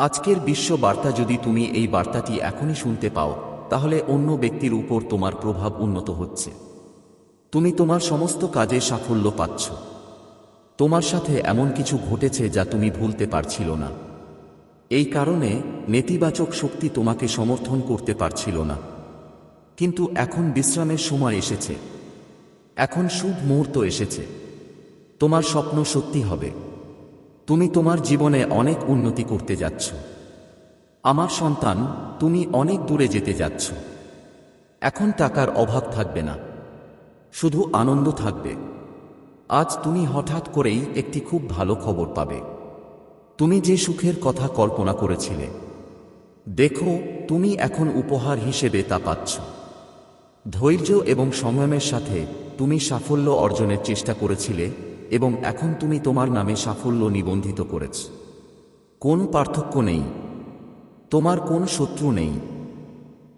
আজকের বিশ্ব বার্তা যদি তুমি এই বার্তাটি এখনই শুনতে পাও, তাহলে অন্য ব্যক্তির উপর তোমার প্রভাব উন্নত হচ্ছে। তুমি তোমার সমস্ত কাজে সাফল্য পাচ্ছ। তোমার সাথে এমন কিছু ঘটেছে যা তুমি ভুলতে পারছিল না। এই কারণে নেতিবাচক শক্তি তোমাকে সমর্থন করতে পারছিল না। কিন্তু এখন বিশ্রামের সময় এসেছে। এখন শুভ মুহূর্ত এসেছে। তোমার স্বপ্ন সত্যি হবে। তুমি তোমার জীবনে অনেক উন্নতি করতে যাচ্ছ। আমার সন্তান, তুমি অনেক দূরে যেতে যাচ্ছ। এখন টাকার অভাব থাকবে না। শুধু আনন্দ থাকবে। আজ তুমি হঠাৎ করেই একটি খুব ভালো খবর পাবে। তুমি যে সুখের কথা কল্পনা করেছিলে, দেখো, তুমি এখন উপহার হিসেবে তা পাচ্ছ। ধৈর্য এবং সংযমের সাথে তুমি সাফল্য অর্জনের চেষ্টা করেছিলে এবং এখন তুমি তোমার নামে সাফল্য নিবন্ধিত করেছ। কোন পার্থক্য নেই। তোমার কোন শত্রু নেই।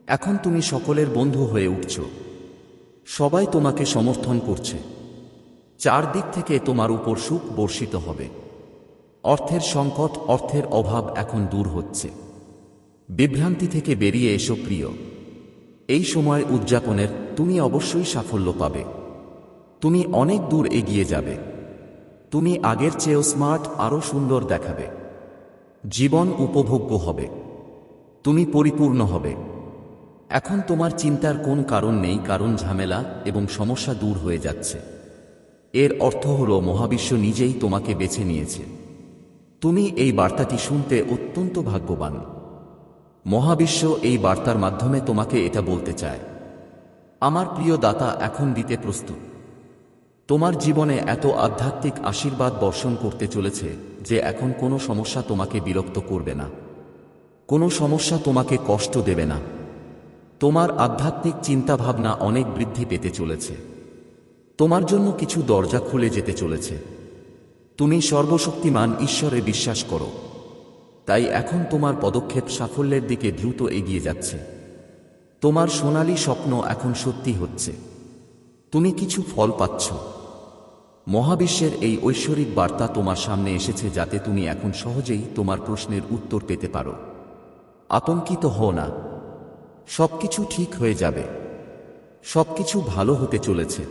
এখন তুমি সকলের বন্ধু হয়ে উঠছ। সবাই তোমাকে সমর্থন করছে। চারদিক থেকে তোমার উপর সুখ বর্ষিত হবে। অর্থের সংকট, অর্থের অভাব এখন দূর হচ্ছে। বিভ্রান্তি থেকে বেরিয়ে এসো প্রিয়। এই সময় উদযাপনের তুমি অবশ্যই সাফল্য পাবে। তুমি অনেক দূর এগিয়ে যাবে। তুমি আগের চেয়েও স্মার্ট আরও সুন্দর দেখাবে। জীবন উপভোগ্য হবে। তুমি পরিপূর্ণ হবে। এখন তোমার চিন্তার কোন কারণ নেই, কারণ ঝামেলা এবং সমস্যা দূর হয়ে যাচ্ছে। এর অর্থ হল, মহাবিশ্ব নিজেই তোমাকে বেছে নিয়েছে। তুমি এই বার্তাটি শুনতে অত্যন্ত ভাগ্যবান। মহাবিশ্ব এই বার্তার মাধ্যমে তোমাকে এটা বলতে চায়। আমার প্রিয় দাতা এখন দিতে প্রস্তুত। তোমার জীবনে এত আধ্যাত্মিক আশীর্বাদ বর্ষণ করতে চলেছে যে এখন কোনো সমস্যা তোমাকে বিরক্ত করবে না। কোনো সমস্যা তোমাকে কষ্ট দেবে না। তোমার আধ্যাত্মিক চিন্তাভাবনা অনেক বৃদ্ধি পেতে চলেছে। তোমার জন্য কিছু দরজা খুলে যেতে চলেছে। তুমি সর্বশক্তিমান ঈশ্বরে বিশ্বাস করো। তাই এখন তোমার পদক্ষেপ সাফল্যের দিকে দ্রুত এগিয়ে যাচ্ছে। তোমার সোনালী স্বপ্ন এখন সত্যি হচ্ছে। তুমি কিছু ফল পাচ্ছ। মহাবিশ্বের এই ঐশ্বরিক বার্তা তোমার সামনে এসেছে যাতে তুমি এখন সহজেই তোমার প্রশ্নের উত্তর পেতে পারো। আতঙ্কিত হও না। সবকিছু ঠিক হয়ে যাবে। সবকিছু ভালো হতে চলেছে।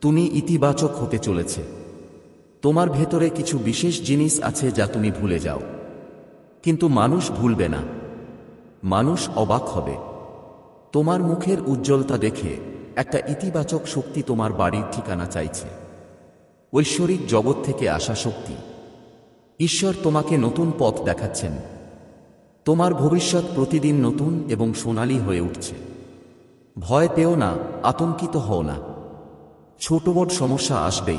তুমি ইতিবাচক হতে চলেছে। তোমার ভেতরে কিছু বিশেষ জিনিস আছে যা তুমি ভুলে যাও। কিন্তু মানুষ ভুলবে না। মানুষ অবাক হবে। তোমার মুখের উজ্জ্বলতা দেখে একটা ইতিবাচক শক্তি তোমার বাড়ির ঠিকানা চাইছে। ঐশ্বরিক জগৎ থেকে আসা শক্তি। ঈশ্বর তোমাকে নতুন পথ দেখাচ্ছেন। তোমার ভবিষ্যৎ প্রতিদিন নতুন এবং সোনালী হয়ে উঠছে। ভয় পেও না, আতঙ্কিত হও না। ছোট বড় সমস্যা আসবেই।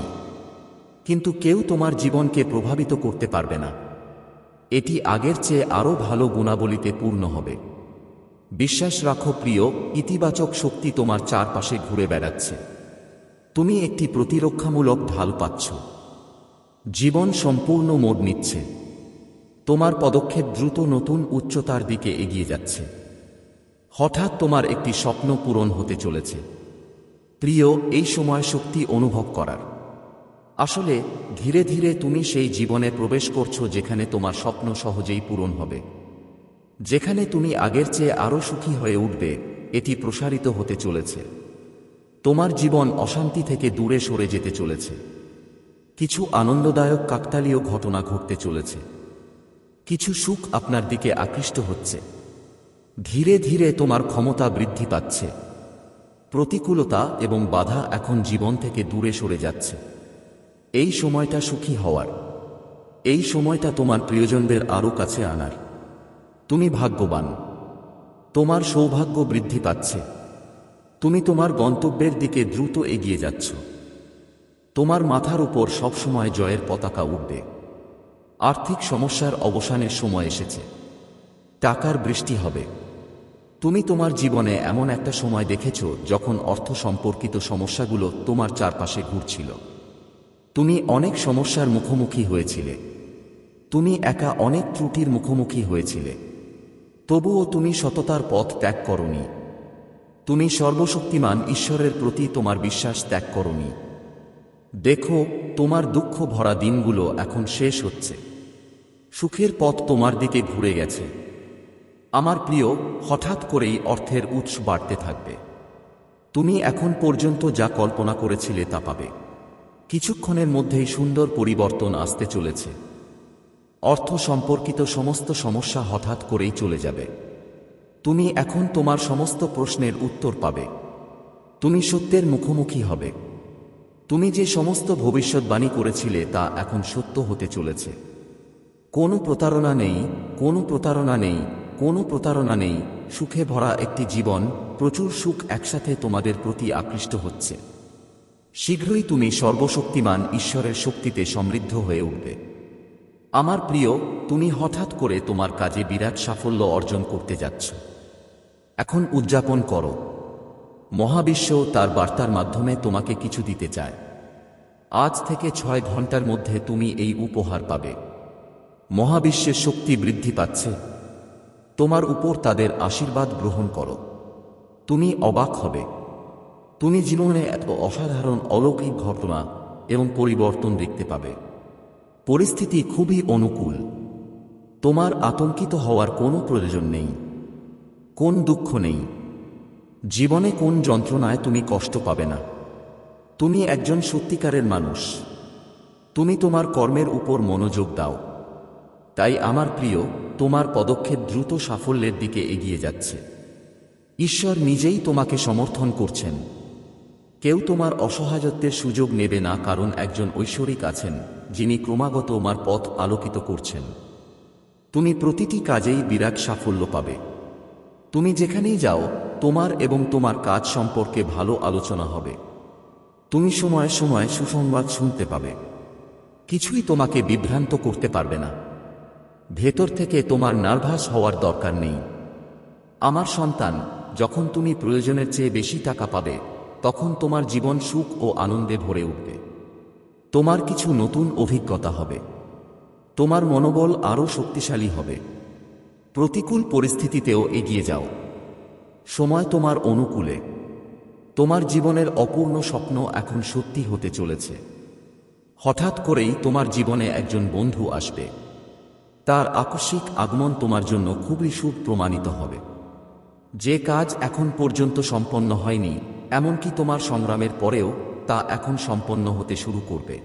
কিন্তু কেউ তোমার জীবনকে প্রভাবিত করতে পারবে না। এটি আগের চেয়ে আরও ভালো গুণাবলীতে পূর্ণ হবে। বিশ্বাস রাখো প্রিয়, ইতিবাচক শক্তি তোমার চারপাশে ঘুরে বেড়াচ্ছে। তুমি একটি প্রতিরক্ষামূলক ঢাল পাচ্ছ। জীবন সম্পূর্ণ মোড় নিচ্ছে। তোমার পদক্ষেপ দ্রুত নতুন উচ্চতার দিকে এগিয়ে যাচ্ছে। হঠাৎ তোমার একটি স্বপ্ন পূরণ হতে চলেছে। প্রিয়, এই সময় শক্তি অনুভব করার। আসলে, ধীরে ধীরে তুমি সেই জীবনে প্রবেশ করছ যেখানে তোমার স্বপ্ন সহজেই পূরণ হবে। যেখানে তুমি আগের চেয়ে আরও সুখী হয়ে উঠবে, এটি প্রসারিত হতে চলেছে। তোমার জীবন অশান্তি থেকে দূরে সরে যেতে চলেছে। কিছু আনন্দদায়ক কাকতালীয় ঘটনা ঘটতে চলেছে। কিছু সুখ আপনার দিকে আকৃষ্ট হচ্ছে। ধীরে ধীরে তোমার ক্ষমতা বৃদ্ধি পাচ্ছে। প্রতিকূলতা এবং বাধা এখন জীবন থেকে দূরে সরে যাচ্ছে। এই সময়টা সুখী হওয়ার। এই সময়টা তোমার প্রিয়জনদের আরও কাছে আনার। তুমি ভাগ্যবান। তোমার সৌভাগ্য বৃদ্ধি পাচ্ছে। তুমি তোমার গন্তব্যের দিকে দ্রুত এগিয়ে যাচ্ছ। তোমার মাথার উপর সবসময় জয়ের পতাকা উঠবে। আর্থিক সমস্যার অবসানের সময় এসেছে। টাকার বৃষ্টি হবে। তুমি তোমার জীবনে এমন একটা সময় দেখেছ যখন অর্থ সম্পর্কিত সমস্যাগুলো তোমার চারপাশে ঘুরছিল। তুমি অনেক সমস্যার মুখোমুখি হয়েছিলে। তুমি একা অনেক ত্রুটির মুখোমুখি হয়েছিলে। তবুও তুমি সততার পথ ত্যাগ করনি। তুমি সর্বশক্তিমান ঈশ্বরের প্রতি তোমার বিশ্বাস ত্যাগ করনি। দেখো, তোমার দুঃখ ভরা দিনগুলো এখন শেষ হচ্ছে। সুখের পথ তোমার দিকে ঘুরে গেছে। আমার প্রিয়, হঠাৎ করেই অর্থের উৎস বাড়তে থাকবে। তুমি এখন পর্যন্ত যা কল্পনা করেছিলে তা পাবে। কিছুক্ষণের মধ্যেই সুন্দর পরিবর্তন আসতে চলেছে। অর্থ সম্পর্কিত সমস্ত সমস্যা হঠাৎ করেই চলে যাবে। তুমি এখন তোমার সমস্ত প্রশ্নের উত্তর পাবে। তুমি সত্যের মুখোমুখি হবে। তুমি যে সমস্ত ভবিষ্যৎবাণী করেছিলে তা এখন সত্য হতে চলেছে। কোনো প্রতারণা নেই, কোনো প্রতারণা নেই, কোনো প্রতারণা নেই। সুখে ভরা একটি জীবন, প্রচুর সুখ একসাথে তোমাদের প্রতি আকৃষ্ট হচ্ছে। শীঘ্রই তুমি সর্বশক্তিমান ঈশ্বরের শক্তিতে সমৃদ্ধ হয়ে উঠবে। আমার প্রিয়, তুমি হঠাৎ করে তোমার কাজে বিরাট সাফল্য অর্জন করতে যাচ্ছ। এখন উদযাপন করো। মহাবিশ্ব তার বার্তার মাধ্যমে তোমাকে কিছু দিতে চায়। আজ থেকে ছয় ঘণ্টার মধ্যে তুমি এই উপহার পাবে। মহাবিশ্বের শক্তি বৃদ্ধি পাচ্ছে। তোমার উপর তাদের আশীর্বাদ গ্রহণ করো। তুমি অবাক হবে। তুমি জীবনে এত অসাধারণ অলৌকিক ঘটনা এবং পরিবর্তন দেখতে পাবে। পরিস্থিতি খুবই অনুকূল। তোমার আতঙ্কিত হওয়ার কোনো প্রয়োজন নেই। কোন দুঃখ নেই? জীবনে কোন যন্ত্রণায় তুমি কষ্ট পাবে না? তুমি একজন সত্যিকারের মানুষ। তুমি তোমার কর্মের উপর মনোযোগ দাও। তাই আমার প্রিয়, তোমার পদক্ষেপ দ্রুত সাফল্যের দিকে এগিয়ে যাচ্ছে। ঈশ্বর নিজেই তোমাকে সমর্থন করছেন। কেউ তোমার অসহায়ত্বের সুযোগ নেবে না কারণ একজন ঐশ্বরিক আছেন, যিনি ক্রমাগত তোমার পথ আলোকিত করছেন। তুমি প্রতিটি কাজেই বিরাট সাফল্য পাবে। তুমি যেখানেই যাও, তোমার এবং তোমার কাজ সম্পর্কে ভালো আলোচনা হবে। তুমি সময়ে সময়ে সুসংবাদ শুনতে পাবে। কিছুই তোমাকে বিভ্রান্ত করতে পারবে না। ভেতর থেকে তোমার নার্ভাস হওয়ার দরকার নেই। আমার সন্তান, যখন তুমি প্রয়োজনের চেয়ে বেশি টাকা পাবে, তখন তোমার জীবন সুখ ও আনন্দে ভরে উঠবে। তোমার কিছু নতুন অভিজ্ঞতা হবে। তোমার মনোবল আরও শক্তিশালী হবে। প্রতিকূল পরিস্থিতিতেও এগিয়ে যাও। সময় তোমার অনুকূলে। তোমার জীবনের অপূর্ণ স্বপ্ন এখন সত্যি হতে চলেছে। হঠাৎ করেই তোমার জীবনে একজন বন্ধু আসবে। তার আকস্মিক আগমন তোমার জন্য খুবই শুভ প্রমাণিত হবে। যে কাজ এখন পর্যন্ত সম্পন্ন হয়নি, এমনকি তোমার সংগ্রামের পরেও তা এখন সম্পন্ন হতে শুরু করবে।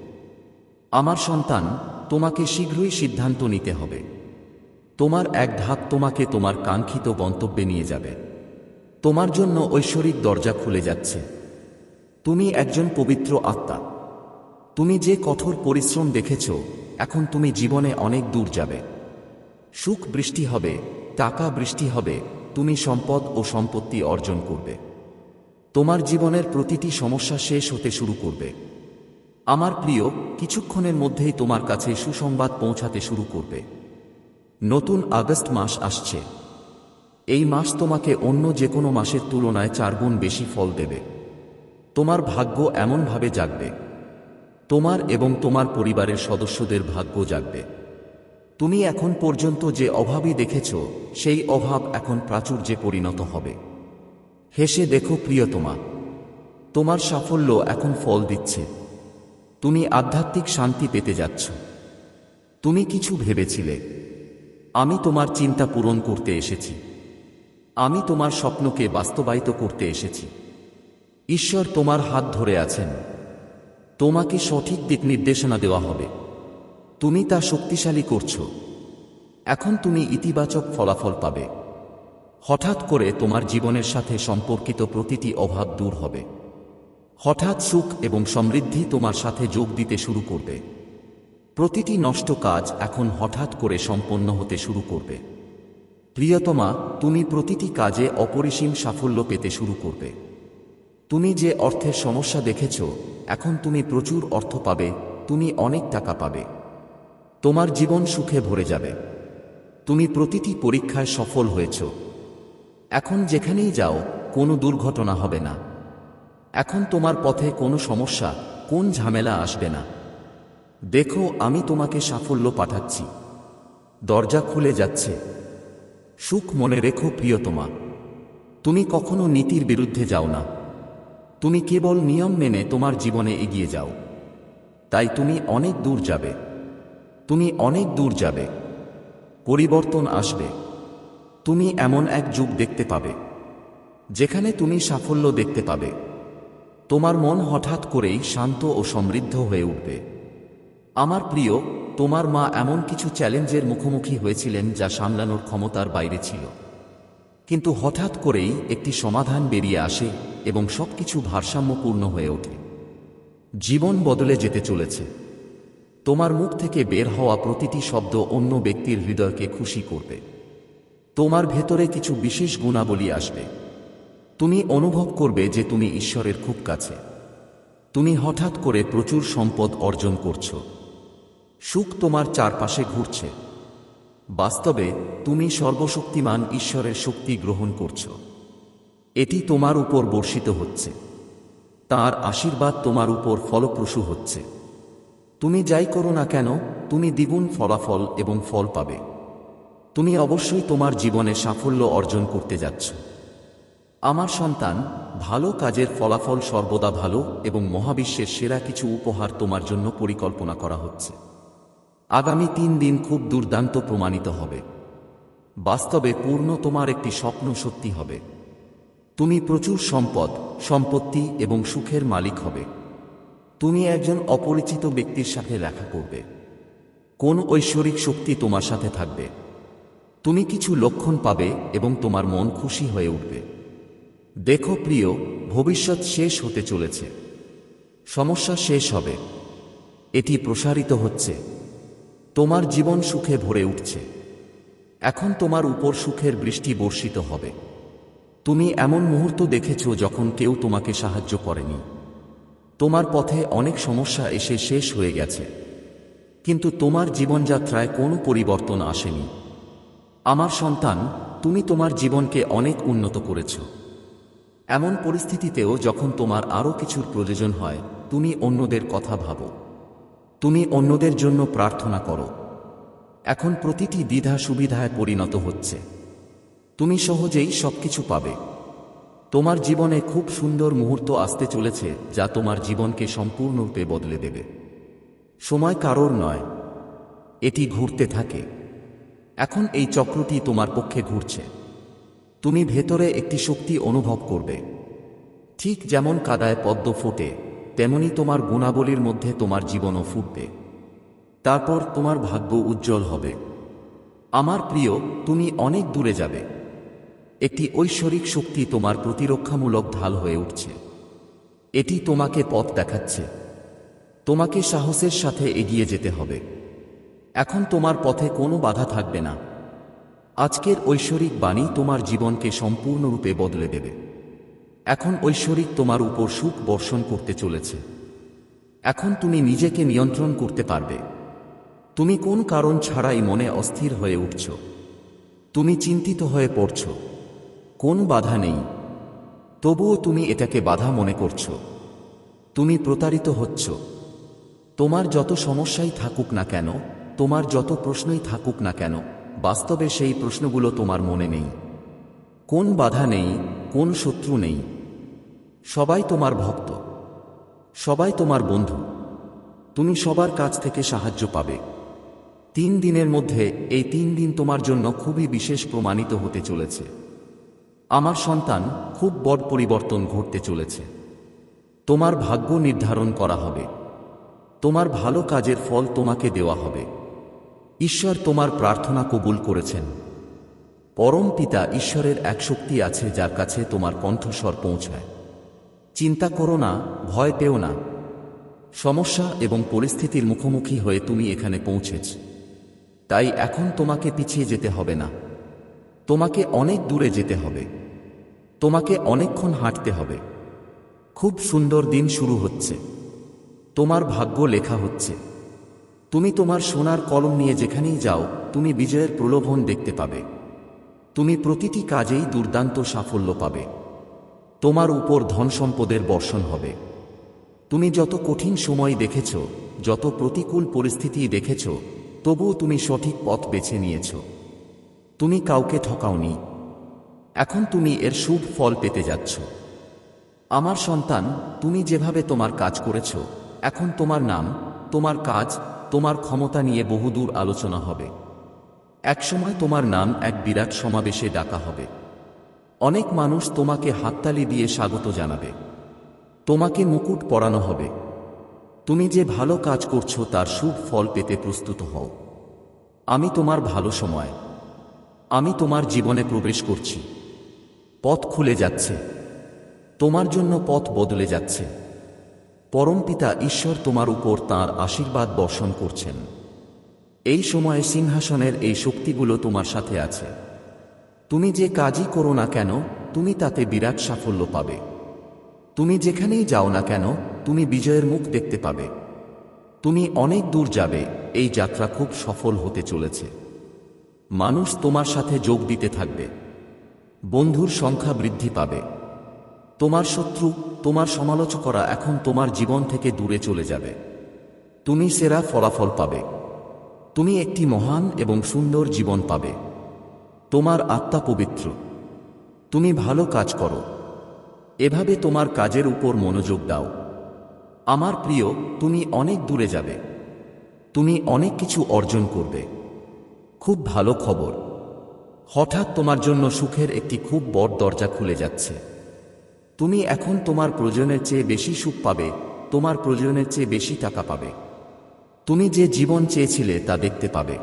আমার সন্তান, তোমাকে শীঘ্রই সিদ্ধান্ত নিতে হবে। তোমার এক ধাপ তোমাকে তোমার কাঙ্ক্ষিত গন্তব্যে নিয়ে যাবে। তোমার জন্য ঐশ্বরিক দরজা খুলে যাচ্ছে। তুমি একজন পবিত্র আত্মা। তুমি যে কঠোর পরিশ্রম দেখেছ, এখন তুমি জীবনে অনেক দূর যাবে। সুখ বৃষ্টি হবে, টাকা বৃষ্টি হবে, তুমি সম্পদ ও সম্পত্তি অর্জন করবে। তোমার জীবনের প্রতিটি সমস্যা শেষ হতে শুরু করবে। আমার প্রিয়, কিছুক্ষণের মধ্যেই তোমার কাছে সুসংবাদ পৌঁছাতে শুরু করবে। নতুন আগস্ট মাস আসছে। এই মাস তোমাকে অন্য যে কোনো মাসের তুলনায় চারগুণ বেশি ফল দেবে। তোমার ভাগ্য এমনভাবে জাগবে। তোমার এবং তোমার পরিবারের সদস্যদের ভাগ্য জাগবে। তুমি এখন পর্যন্ত যে অভাবই দেখেছ, সেই অভাব এখন প্রাচুর্যে পরিণত হবে। হেসে দেখো প্রিয়তমা, তোমার সাফল্য এখন ফল দিচ্ছে। তুমি আধ্যাত্মিক শান্তি পেতে যাচ্ছ। তুমি কিছু ভেবেছিলে আমি তোমার চিন্তা পূরণ করতে এসেছি। আমি তোমার স্বপ্নকে বাস্তবায়িত করতে এসেছি। ঈশ্বর তোমার হাত ধরে আছেন। তোমাকে সঠিক দিক নির্দেশনা দেওয়া হবে। তুমি তা শক্তিশালী করছ। এখন তুমি ইতিবাচক ফলাফল পাবে। হঠাৎ করে তোমার জীবনের সাথে সম্পর্কিত প্রতিটি অভাব দূর হবে। হঠাৎ সুখ এবং সমৃদ্ধি তোমার সাথে যোগ দিতে শুরু করবে। প্রতিটি নষ্ট কাজ এখন হঠাৎ করে সম্পন্ন হতে শুরু করবে। প্রিয়তমা, তুমি প্রতিটি কাজে অপরিসীম সাফল্য পেতে শুরু করবে। তুমি যে অর্থের সমস্যা দেখেছ, এখন তুমি প্রচুর অর্থ পাবে, তুমি অনেক টাকা পাবে। তোমার জীবন সুখে ভরে যাবে। তুমি প্রতিটি পরীক্ষায় সফল হয়েছ। এখন যেখানেই যাও, কোনো দুর্ঘটনা হবে না। এখন তোমার পথে কোনো সমস্যা, কোন ঝামেলা আসবে না। দেখো, আমি তোমাকে সাফল্য পাঠাচ্ছি। দরজা খুলে যাচ্ছে। সুখ মনে রেখো, প্রিয়তমা। তুমি কখনো নীতির বিরুদ্ধে যাও না। তুমি কেবল নিয়ম মেনে তোমার জীবনে এগিয়ে যাও। তাই তুমি অনেক দূর যাবে। তুমি অনেক দূর যাবে। পরিবর্তন আসবে। তুমি এমন এক যুগ দেখতে পাবে, যেখানে তুমি সাফল্য দেখতে পাবে। তোমার মন হঠাৎ করেই শান্ত ও সমৃদ্ধ হয়ে উঠবে। আমার প্রিয়, তোমার মা এমন কিছু চ্যালেঞ্জের মুখোমুখি হয়েছিলেন যা সামলানোর ক্ষমতার বাইরে ছিল। কিন্তু হঠাৎ করেই একটি সমাধান বেরিয়ে আসে এবং সবকিছু ভারসাম্যপূর্ণ হয়ে ওঠে। জীবন বদলে যেতে চলেছে। তোমার মুখ থেকে বের হওয়া প্রতিটি শব্দ অন্য ব্যক্তির হৃদয়কে খুশি করবে। তোমার ভেতরে কিছু বিশেষ গুণাবলী আসবে। তুমি অনুভব করবে যে তুমি ঈশ্বরের খুব কাছে। তুমি হঠাৎ করে প্রচুর সম্পদ অর্জন করছ। সুখ তোমার চারপাশে ঘুরছে। বাস্তবে তুমি সর্বশক্তিমান ঈশ্বরের শক্তি গ্রহণ করছ। এটি তোমার উপর বর্ষিত হচ্ছে। তার আশীর্বাদ তোমার উপর ফলপ্রসূ হচ্ছে। তুমি যাই করো না কেন, তুমি দ্বিগুণ ফলাফল এবং ফল পাবে। তুমি অবশ্যই তোমার জীবনে সাফল্য অর্জন করতে যাচ্ছ। আমার সন্তান, ভালো কাজের ফলাফল সর্বদা ভালো এবং মহাবিশ্বের সেরা কিছু উপহার তোমার জন্য পরিকল্পনা করা হচ্ছে। আগামী তিন দিন খুব দুর্দান্ত প্রমাণিত হবে। বাস্তবে পূর্ণ তোমার একটি স্বপ্ন সত্যি হবে। তুমি প্রচুর সম্পদ, সম্পত্তি এবং সুখের মালিক হবে। তুমি একজন অপরিচিত ব্যক্তির সাথে দেখা করবে। কোন ঐশ্বরিক শক্তি তোমার সাথে থাকবে। তুমি কিছু লক্ষণ পাবে এবং তোমার মন খুশি হয়ে উঠবে। দেখো প্রিয়, ভবিষ্যৎ শেষ হতে চলেছে। সমস্যা শেষ হবে। এটি প্রসারিত হচ্ছে। তোমার জীবন সুখে ভরে উঠছে। এখন তোমার উপর সুখের বৃষ্টি বর্ষিত হবে। তুমি এমন মুহূর্ত দেখেছ যখন কেউ তোমাকে সাহায্য করেনি। তোমার পথে অনেক সমস্যা এসে শেষ হয়ে গেছে। কিন্তু তোমার জীবনযাত্রায় কোনো পরিবর্তন আসেনি। আমার সন্তান, তুমি তোমার জীবনকে অনেক উন্নত করেছ। এমন পরিস্থিতিতেও যখন তোমার আরও কিছুর প্রয়োজন হয়, তুমি অন্যদের কথা ভাবো। তুমি অন্যদের জন্য প্রার্থনা করো। এখন প্রতিটি দ্বিধা সুবিধায় পরিণত হচ্ছে। তুমি সহজেই সবকিছু পাবে। তোমার জীবনে খুব সুন্দর মুহূর্ত আসতে চলেছে যা তোমার জীবনকে সম্পূর্ণরূপে বদলে দেবে। সময় কারোর নয়, এটি ঘুরতে থাকে। এখন এই চক্রটি তোমার পক্ষে ঘুরছে। তুমি ভেতরে একটি শক্তি অনুভব করবে। ঠিক যেমন কাদায় পদ্ম ফোটে তেমনি তোমার গুণাবলীর মধ্যে তোমার জীবনও ফুটবে। তারপর তোমার ভাগ্য উজ্জ্বল হবে। আমার প্রিয়, তুমি অনেক দূরে যাবে। একটি ঐশ্বরিক শক্তি তোমার প্রতিরক্ষামূলক ঢাল হয়ে উঠছে। এটি তোমাকে পথ দেখাচ্ছে। তোমাকে সাহসের সাথে এগিয়ে যেতে হবে। এখন তোমার পথে কোনো বাধা থাকবে না। আজকের ঐশ্বরিক বাণী তোমার জীবনকে সম্পূর্ণরূপে বদলে দেবে। এখন ঐশ্বরিক তোমার উপর সুখ বর্ষণ করতে চলেছে। এখন তুমি নিজেকে নিয়ন্ত্রণ করতে পারবে। তুমি কোন কারণ ছাড়াই মনে অস্থির হয়ে উঠছ? তুমি চিন্তিত হয়ে পড়ছ। কোন বাধা নেই। তবুও তুমি এটাকে বাধা মনে করছ। তুমি প্রতারিত হচ্ছ। তোমার যত সমস্যাই থাকুক না কেন, তোমার যত প্রশ্নই থাকুক না কেন, বাস্তবে সেই প্রশ্নগুলো তোমার মনে নেই। কোন বাধা নেই, কোন শত্রু নেই। সবাই তোমার ভক্ত। সবাই তোমার বন্ধু। তুমি সবার কাছ থেকে সাহায্য পাবে। তিন দিনের মধ্যে এই তিন দিন তোমার জন্য খুবই বিশেষ প্রমাণিত হতে চলেছে। আমার সন্তান খুব বড় পরিবর্তন ঘটতে চলেছে। তোমার ভাগ্য নির্ধারণ করা হবে। তোমার ভালো কাজের ফল তোমাকে দেওয়া হবে। ঈশ্বর তোমার প্রার্থনা কবুল করেছেন। পরম পিতা ঈশ্বরের এক শক্তি আছে যার কাছে তোমার কণ্ঠস্বর পৌঁছায়। চিন্তা করো না, ভয় পেও না। সমস্যা এবং পরিস্থিতির মুখোমুখি হয়ে তুমি এখানে পৌঁছেছ। তাই এখন তোমাকে পিছিয়ে যেতে হবে না। তোমাকে অনেক দূরে যেতে হবে। তোমাকে অনেকক্ষণ হাঁটতে হবে। খুব সুন্দর দিন শুরু হচ্ছে। তোমার ভাগ্য লেখা হচ্ছে। তুমি তোমার সোনার কলম নিয়ে যেখানেই যাও, তুমি বিজয়ের প্রলোভন দেখতে পাবে। তুমি প্রতিটি কাজেই দুর্দান্ত সাফল্য পাবে। তোমার উপর ধন সম্পদের বর্ষণ হবে। তুমি যত কঠিন সময় দেখেছ, যত প্রতিকূল পরিস্থিতি দেখেছ, তবুও তুমি সঠিক পথ বেছে নিয়েছ। তুমি কাউকে ঠকাওনি। এখন তুমি এর শুভ ফল পেতে যাচ্ছ। আমার সন্তান, তুমি যেভাবে তোমার কাজ করেছ, এখন তোমার নাম, তোমার কাজ, তোমার ক্ষমতা নিয়ে বহুদূর আলোচনা হবে। একসময় তোমার নাম এক বিরাট সমাবেশে ডাকা হবে। অনেক মানুষ তোমাকে হাততালি দিয়ে স্বাগত জানাবে। তোমাকে মুকুট পরানো হবে। তুমি যে ভালো কাজ করছ তার শুভ ফল পেতে প্রস্তুত হও। আমি তোমার ভালো সময়। আমি তোমার জীবনে প্রবেশ করছি। পথ খুলে যাচ্ছে। তোমার জন্য পথ বদলে যাচ্ছে। পরমপিতা ঈশ্বর তোমার উপর তাঁর আশীর্বাদ বর্ষণ করছেন। এই সময়ে সিংহাসনের এই শক্তিগুলো তোমার সাথে আছে। তুমি যে কাজই করো না কেন, তুমি তাতে বিরাট সাফল্য পাবে। তুমি যেখানেই যাও না কেন, তুমি বিজয়ের মুখ দেখতে পাবে। তুমি অনেক দূর যাবে, এই যাত্রা খুব সফল হতে চলেছে। মানুষ তোমার সাথে যোগ দিতে থাকবে। বন্ধুর সংখ্যা বৃদ্ধি পাবে। তোমার শত্রু, তোমার সমালোচকরা এখন তোমার জীবন থেকে দূরে চলে যাবে। তুমি সেরা ফলাফল পাবে। তুমি একটি মহান এবং সুন্দর জীবন পাবে। তোমার আত্মা পবিত্র। তুমি ভালো কাজ করো। এভাবে তোমার কাজের উপর মনোযোগ দাও। আমার প্রিয়, তুমি অনেক দূরে যাবে। তুমি অনেক কিছু অর্জন করবে। খুব ভালো খবর। হঠাৎ তোমার জন্য সুখের একটি খুব বড় দরজা খুলে যাচ্ছে। তুমি এখন তোমার প্রয়োজনের চেয়ে বেশি সুখ পাবে, তোমার প্রয়োজনের চেয়ে বেশি টাকা পাবে। তুমি যে জীবন চেয়েছিলে তা দেখতে পাবে।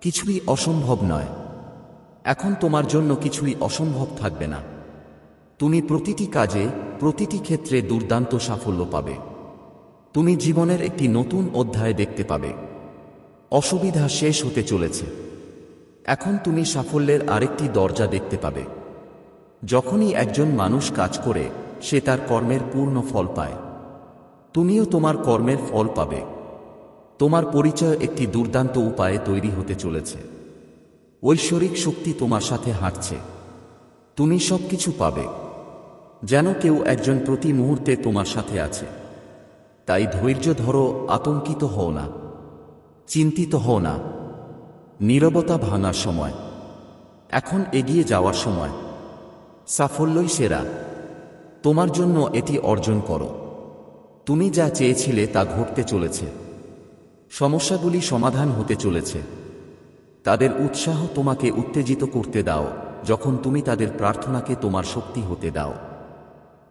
কিছুই অসম্ভব নয়। এখন তোমার জন্য কিছুই অসম্ভব থাকবে না। তুমি প্রতিটি কাজে, প্রতিটি ক্ষেত্রে দুর্দান্ত সাফল্য পাবে। তুমি জীবনের একটি নতুন অধ্যায় দেখতে পাবে। অসুবিধা শেষ হতে চলেছে। এখন তুমি সাফল্যের আরেকটি দরজা দেখতে পাবে। যখনই একজন মানুষ কাজ করে, সে তার কর্মের পূর্ণ ফল পায়। তুমিও তোমার কর্মের ফল পাবে। তোমার পরিচয় একটি দুর্দান্ত উপায়ে তৈরি হতে চলেছে। ঐশ্বরিক শক্তি তোমার সাথে হাঁটছে। তুমি সব কিছু পাবে। যেন কেউ একজন প্রতি মুহূর্তে তোমার সাথে আছে। তাই ধৈর্য ধরো, আতঙ্কিত হও না। চিন্তিত হও না। নীরবতা ভাঙার সময়। এখন এগিয়ে যাওয়ার সময়। সাফল্যই সেরা। তোমার জন্য এটি অর্জন করো। তুমি যা চেয়েছিলে তা ঘটতে চলেছে। সমস্যাগুলি সমাধান হতে চলেছে। তাদের উৎসাহ তোমাকে উত্তেজিত করতে দাও, যখন তুমি তাদের প্রার্থনাকে তোমার শক্তি হতে দাও।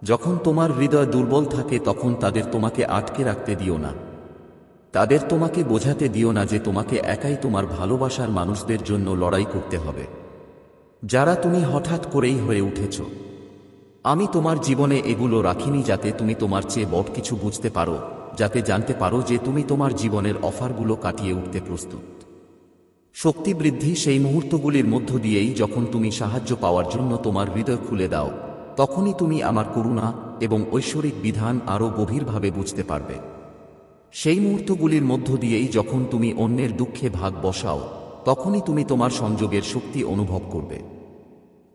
যখন তোমার হৃদয় দুর্বল থাকে, তখন তাদের তোমাকে আটকে রাখতে দিও না। তাদের তোমাকে বোঝাতে দিও না যে তোমাকে একাই তোমার ভালোবাসার মানুষদের জন্য লড়াই করতে হবে। যারা তুমি হঠাৎ করেই হয়ে উঠেছ। আমি তোমার জীবনে এগুলো রাখিনি যাতে তুমি তোমার চেয়ে বড় কিছু বুঝতে পারো, যাতে জানতে পারো যে তুমি তোমার জীবনের অফারগুলো কাটিয়ে উঠতে প্রস্তুত। শক্তি বৃদ্ধি সেই মুহূর্তগুলির মধ্য দিয়েই যখন তুমি সাহায্য পাওয়ার জন্য তোমার হৃদয় খুলে দাও, তখনই তুমি আমার করুণা এবং ঐশ্বরিক বিধান আরও গভীরভাবে বুঝতে পারবে। সেই মুহূর্তগুলির মধ্য দিয়েই যখন তুমি অন্যের দুঃখে ভাগ বসাও, তখনই তুমি তোমার সংযোগের শক্তি অনুভব করবে।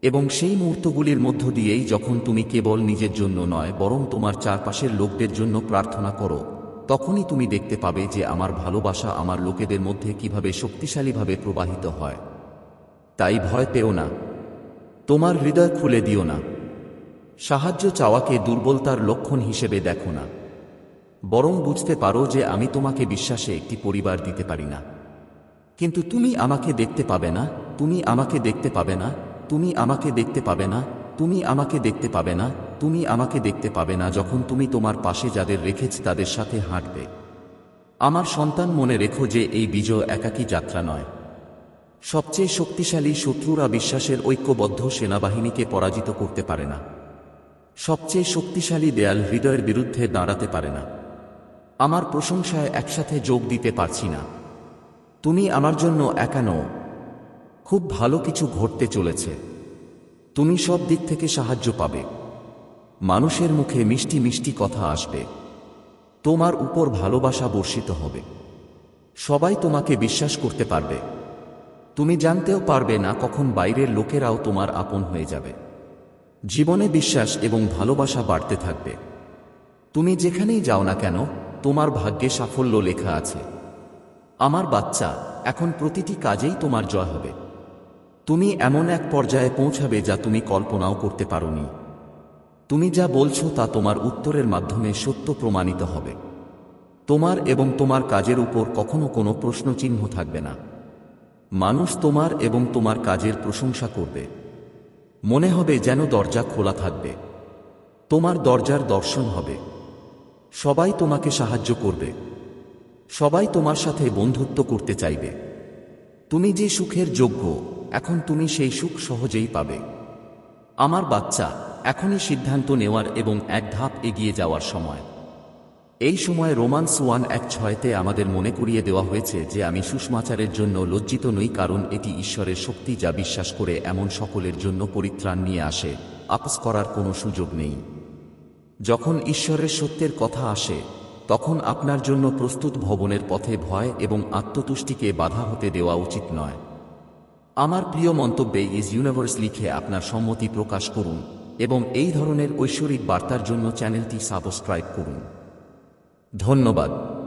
এবং সেই মুহূর্তগুলির মধ্য দিয়েই যখন তুমি কেবল নিজের জন্য নয়, বরং তোমার চারপাশের লোকদের জন্য প্রার্থনা করো তখনই তুমি দেখতে পাবে যে আমার ভালোবাসা আমার লোকেদের মধ্যে কীভাবে শক্তিশালীভাবে প্রবাহিত হয়। তাই ভয় পেও না। তোমার হৃদয় খুলে দিও না। সাহায্য চাওয়াকে দুর্বলতার লক্ষণ হিসেবে দেখো না। বরং বুঝতে পারো যে আমি তোমাকে বিশ্বাসে একটি পরিবার দিতে পারি না। কিন্তু তুমি আমাকে দেখতে পাবে না, তুমি আমাকে দেখতে পাবে না, তুমি আমাকে দেখতে পাবে না, তুমি আমাকে দেখতে পাবে না তুমি আমাকে দেখতে পাবে না যখন তুমি তোমার পাশে যাদের রেখেছ তাদের সাথে হাঁটবে। আমার সন্তান মনে রেখো যে এই বিজয় একাকী যাত্রা নয়। সবচেয়ে শক্তিশালী শত্রুরা বিশ্বাসের ঐক্যবদ্ধ সেনাবাহিনীকে পরাজিত করতে পারে না। সবচেয়ে শক্তিশালী দেয়াল হৃদয়ের বিরুদ্ধে দাঁড়াতে পারে না। আমার প্রশংসায় একসাথে যোগ দিতে পারছি না। তুমি আমার জন্য একা নও। খুব ভালো কিছু ঘটতে চলেছে। তুমি সব দিক থেকে সাহায্য পাবে। মানুষের মুখে মিষ্টি মিষ্টি কথা আসবে। তোমার উপর ভালোবাসা বর্ষিত হবে। সবাই তোমাকে বিশ্বাস করতে পারবে। তুমি জানতেও পারবে না কখন বাইরের লোকেরাও তোমার আপন হয়ে যাবে। জীবনে বিশ্বাস এবং ভালোবাসা বাড়তে থাকবে। তুমি যেখানেই যাও না কেন, তোমার ভাগ্যে সাফল্য লেখা আছে। আমার বাচ্চা, এখন প্রতিটি কাজেই তোমার জয় হবে। তুমি এমন এক পর্যায়ে পৌঁছাবে যা তুমি কল্পনাও করতে পারোনি। তুমি যা বলছো তা তোমার উত্তরের মাধ্যমে সত্য প্রমাণিত হবে। তোমার এবং তোমার কাজের উপর কখনো কোনো প্রশ্নচিহ্ন থাকবে না। মানুষ তোমার এবং তোমার কাজের প্রশংসা করবে। মনে হবে যেন দরজা খোলা থাকবে। তোমার দরজার দর্শন হবে। সবাই তোমাকে সাহায্য করবে। সবাই তোমার সাথে বন্ধুত্ব করতে চাইবে। তুমি যে সুখের যোগ্য, এখন তুমি সেই সুখ সহজেই পাবে। আমার বাচ্চা এখনই সিদ্ধান্ত নেওয়ার এবং এক ধাপ এগিয়ে যাওয়ার সময়। এই সময় রোমান্স ওয়ান এক ছয়তে আমাদের মনে করিয়ে দেওয়া হয়েছে যে আমি সুষমাচারের জন্য লজ্জিত নই কারণ এটি ঈশ্বরের শক্তি যা বিশ্বাস করে এমন সকলের জন্য পরিত্রাণ নিয়ে আসে আপস করার কোনো সুযোগ নেই। যখন ঈশ্বরের সত্যের কথা আসে, তখন আপনার জন্য প্রস্তুত ভবনের পথে ভয় এবং আত্মতুষ্টিকে বাধা হতে দেওয়া উচিত নয়। আমার প্রিয় মন্তব্যে ইজ ইউনিভার্স লিখে আপনার সম্মতি প্রকাশ করুন। এবং এই ধরনের ঐশ্বরিক বার্তার জন্য চ্যানেলটি সাবস্ক্রাইব করুন। ধন্যবাদ।